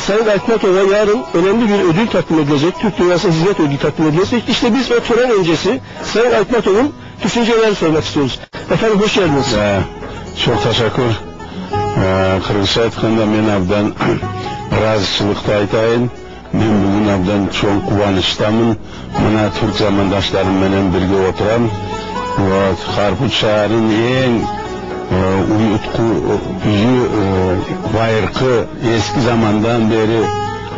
Sayın Aytmatov'a yarın önemli bir ödül takdim edilecek. Türk Dünyası Hizmet Ödülü takdim edilecek. İşte biz o tören öncesi Sayın Aytmatov'un düşüncelerini sormak istiyoruz. Efendim hoş geldiniz. Ee, çok teşekkür. Ee, Kırgızca aytkanda men abdan razıçılıkta aytayın. Men bugün abdan çok kuvvançdamın. Mına Türk zamandaşlarım menen birge oturam. Ve Harput şaharın en e, uyutku yüzü e, bayırkı eski zamandan beri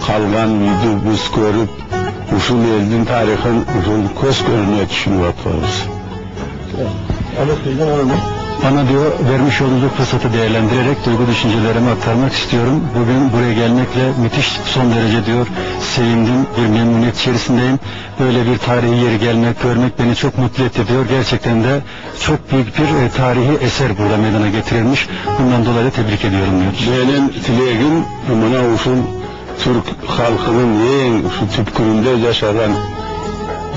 kalgan yüzü biz görüp uşul eldin tarihin uşul köz düşünüp atıyoruz. Ahmet Bey'den alalım. Bana diyor vermiş olduğu fırsatı değerlendirerek duygu düşüncelerimi aktarmak istiyorum. Bugün buraya gelmekle müthiş son derece diyor sevindim, bir memnuniyet içerisindeyim. Böyle bir tarihi yeri gelmek, görmek beni çok mutlu etti diyor. Gerçekten de çok büyük bir e, tarihi eser burada meydana getirilmiş. Bundan dolayı tebrik ediyorum diyor. Benim dilegim buna uşul Türk halkının en şu tüpküründe yaşayan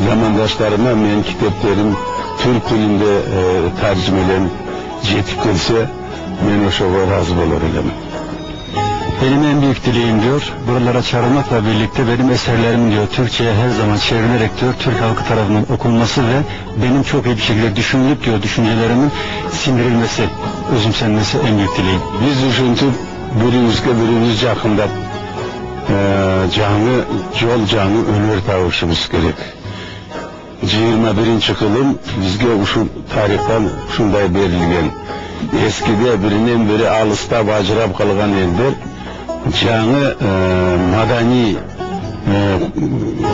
zamandaşlarıma men kitaplarım Türk dilinde e, tercümelen yetip gelse men oşoğa razı elem. Benim en büyük dileğim diyor, buralara çağrılmakla birlikte benim eserlerim diyor, Türkçe'ye her zaman çevrilerek diyor, Türk halkı tarafından okunması ve benim çok iyi bir şekilde düşünülüp diyor, düşüncelerimin sindirilmesi, özümsenmesi en büyük dileğim. Biz düşünüp birimizge birimiz yakında e, canı, yol canı ölür tavışımız gerek. жыйырма биринчи кылым бизге ушул тарихтан ушундай берилген эскиде биринен бири алыстап ажырап калган элдер жаңы маданий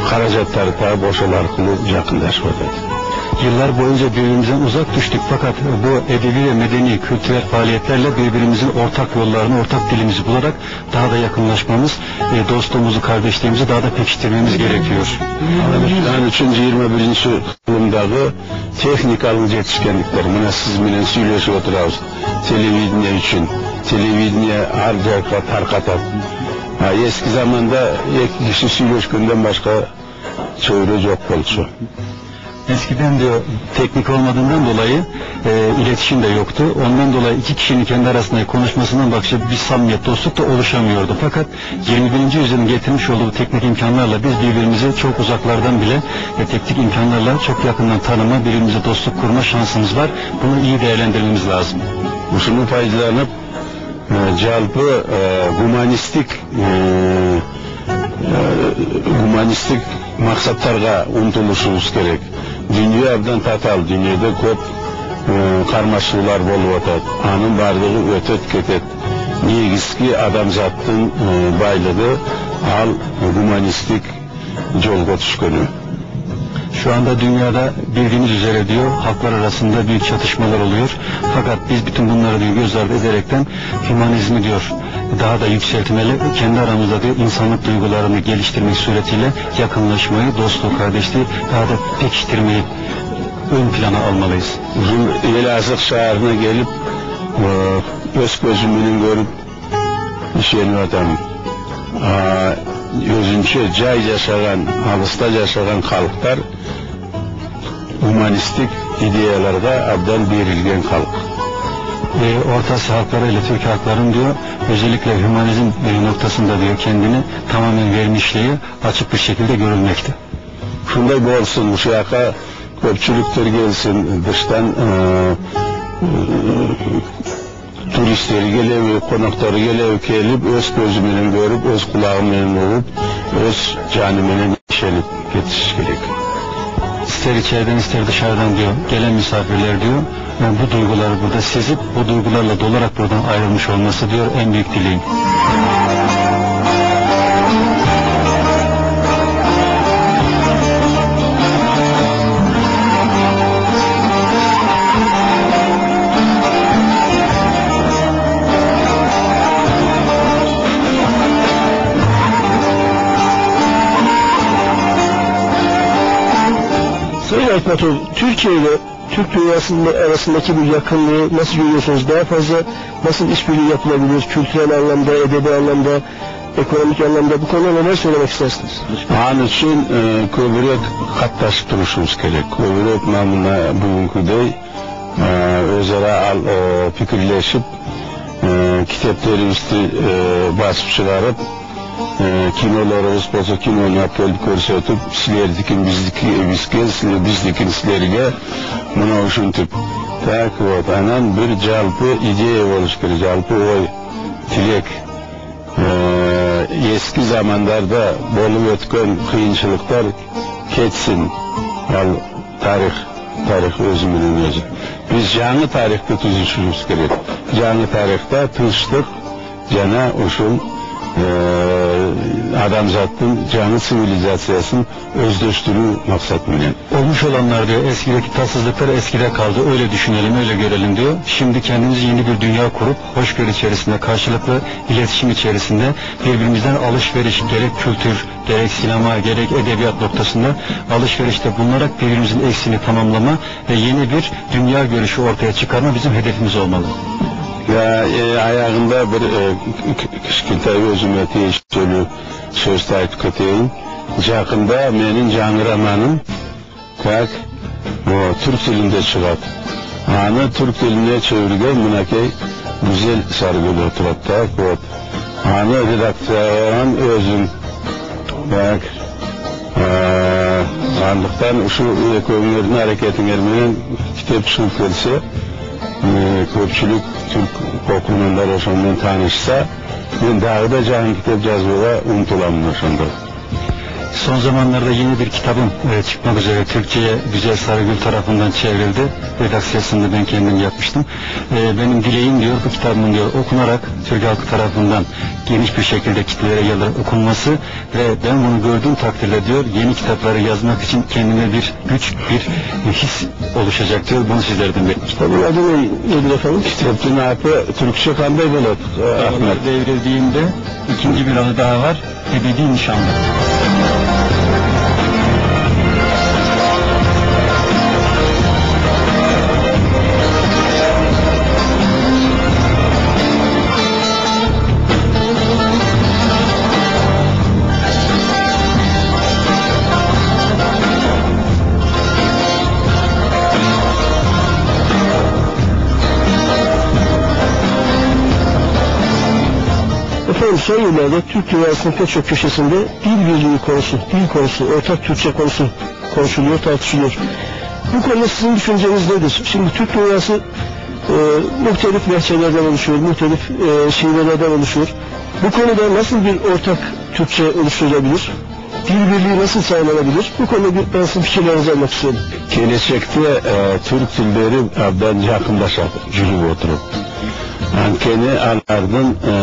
каражаттарды таап ошол аркылуу жакындашып атат Yıllar boyunca birbirimizden uzak düştük fakat bu edebi ve medeni kültürel faaliyetlerle birbirimizin ortak yollarını, ortak dilimizi bularak daha da yakınlaşmamız, e, dostluğumuzu, kardeşliğimizi daha da pekiştirmemiz gerekiyor. Yani 3. 21. yılımdağı teknikalın yetişkenlikler. Buna siz bilen söyleşip oturağız. Televidniye için. Televidniye harcarka tarkatat. Ha, eski zamanda iki kişi söyleşkünden başka çevre yok oldu. Eskiden diyor teknik olmadığından dolayı e, iletişim de yoktu. Ondan dolayı iki kişinin kendi arasında konuşmasından bakışa bir samimiyet, dostluk da oluşamıyordu. Fakat 21. yüzyılın getirmiş olduğu teknik imkanlarla biz birbirimizi çok uzaklardan bile e, teknik imkanlarla çok yakından tanıma, birbirimize dostluk kurma şansımız var. Bunu iyi değerlendirmemiz lazım. Müslüman faydalanıp e, calpı e, humanistik e, e, humanistik мақсаттарға ұмтылушымыз керек. Дүние әбден татал дүниеде көп қармашылар болып отады. Аның барлығы өтөт кетет негізгі адамзаттың байлығы ал гуманистік жолға түскені. Şu anda dünyada bildiğiniz üzere diyor halklar arasında büyük çatışmalar oluyor. Fakat biz bütün bunları diyor göz ardı ederekten hümanizmi diyor daha da yükseltmeli. Kendi aramızda diyor insanlık duygularını geliştirmek suretiyle yakınlaşmayı, dostluğu, kardeşliği daha da pekiştirmeyi ön plana almalıyız. Elazığ şehrine gelip e, öz gözümünün görüp işeni atam. Özünçe cay yaşayan, alısta yaşayan halklar humanistik ideyalarda abdan berilgen halk. e, Orta Asya halklarıyla Türk halkların diyor özellikle hümanizm noktasında diyor kendini tamamen vermişliği açık bir şekilde görülmekte. Şunday bolsun, bu şaka köpçülükler gelsin, dıştan e, turistleri gelevi, konakları gelevi gelip öz gözümünün görüp, öz kulağımın olup, öz canımının işenip yetiş gerek. İster içeriden ister dışarıdan diyor gelen misafirler diyor yani bu duyguları burada sezip bu duygularla dolarak buradan ayrılmış olması diyor en büyük dileğim. Aytmatov, Türkiye ile Türk dünyasının arasındaki bu yakınlığı nasıl görüyorsunuz? Daha fazla nasıl işbirliği yapılabilir? Kültürel anlamda, edebi anlamda, ekonomik anlamda bu konuda neler söylemek istersiniz? An için e, köbürek katlaşıp duruşumuz gerek. Köbürek namına bugünküdey e, özara al, e, fikirleşip e, kitapları üstü e, basıp çıkarıp кинолорубуз болсо кинону алып келип көрсөтүп силердикин биздики бизге биздикин силерге мына ушинтип так вот анан бир жалпы идея болуш керек жалпы ой тилек эски замандарда болуп өткөн кыйынчылыктар кетсин ал тарых тарых өзү менен өзү биз жаңы тарыхты түзүшүбүз керек жаңы тарыхта тынчтык жана ушул Ee, adamzattın canı sivilizasyasının özdeşliğini maksat bilen. Olmuş olanlar diyor eskideki tatsızlıklar eskide kaldı öyle düşünelim öyle görelim diyor. Şimdi kendimizi yeni bir dünya kurup hoşgörü içerisinde karşılıklı iletişim içerisinde birbirimizden alışveriş gerek kültür gerek sinema gerek edebiyat noktasında alışverişte bulunarak birbirimizin eksiğini tamamlama ve yeni bir dünya görüşü ortaya çıkarma bizim hedefimiz olmalı. аяғында бір кішкентай өзіме тиесілі сөзді айтып кетейін жақында менің жаңа романым как түрік тілінде шығады аны түрк тіліне шөбірген мінекей гүзел саргүл отырады да вот аны редакцияған өзім так андықтан ушу экөөңөрдүн аракетиңер менен китеп чыгып келсе ko'pchilik turk qo'qonlar o'shanda tanishsa men darrov jan kitib jozuvga umtilaman o'shanda Son zamanlarda yeni bir kitabım e, çıkmak üzere Türkçe'ye Güzel Sarıgül tarafından çevrildi. Redaksiyasını da ben kendim yapmıştım. E, benim dileğim diyor bu kitabımın diyor okunarak Türk halkı tarafından geniş bir şekilde kitlelere yayılarak okunması ve ben bunu gördüğüm takdirde diyor yeni kitapları yazmak için kendime bir güç, bir his oluşacak diyor. Bunu sizlerden bekliyorum. Kitabın adı ne, nedir efendim? kitapçının adı Türkçe bolat Ahmet Devrildiğinde ikinci bir adı daha var. Ebedi Nişanlı. Thank you. Efendim şey son yıllarda Türk dünyasının pek çok köşesinde dil birliği konusu, dil konusu, ortak Türkçe konusu konuşuluyor, tartışılıyor. Bu konuda sizin düşünceniz nedir? Şimdi Türk dünyası e, muhtelif lehçelerden oluşuyor, muhtelif e, şivelerden oluşuyor. Bu konuda nasıl bir ortak Türkçe oluşturulabilir? Dil birliği nasıl sağlanabilir? Bu konuda bir ben sizin fikirlerinizi almak istiyorum. Gelecekte e, Türk dilleri e, bence yakınlaşar, cülüm oturup. Ankeni alardın e,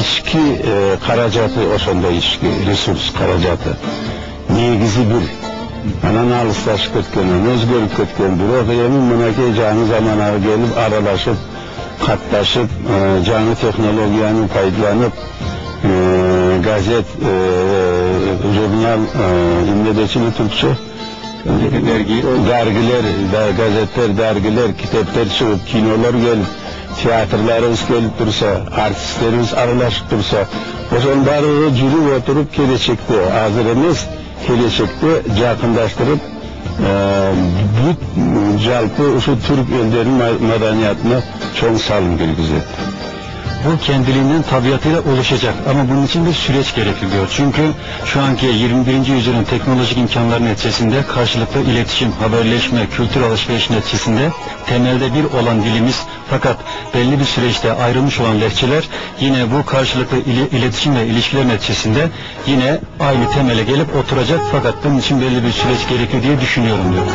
içki e, karacatı oşonda içki resurs karacatı. Negizi bir. Anan alışlaşıp ketken, özgörüp ketken bir. O emin mınake canı zamana gelip aralaşıp, katlaşıp, e, canı teknolojiyanı faydalanıp, e, gazet, e, jurnal, e, imledeçili Türkçe, Dergi. dergiler, da, gazetler, dergiler, kitaplar çıkıp, kinolar gelip, tiyatrlarımız gelip dursa, artistlerimiz aralaşıp dursa, o zaman bari cürüp oturup gelecekte, hazır emas, gelecekte yakınlaştırıp, e, bu jalpı şu Türk ellerinin ma- medeniyetine çok salım gelgizet. Bu kendiliğinden tabiatıyla oluşacak ama bunun için bir süreç gerekiyor. Çünkü şu anki 21. yüzyılın teknolojik imkanları neticesinde karşılıklı iletişim, haberleşme, kültür alışveriş neticesinde temelde bir olan dilimiz fakat belli bir süreçte ayrılmış olan lehçeler yine bu karşılıklı iletişim ve ilişkiler neticesinde yine aynı temele gelip oturacak fakat bunun için belli bir süreç gerekiyor diye düşünüyorum diyor.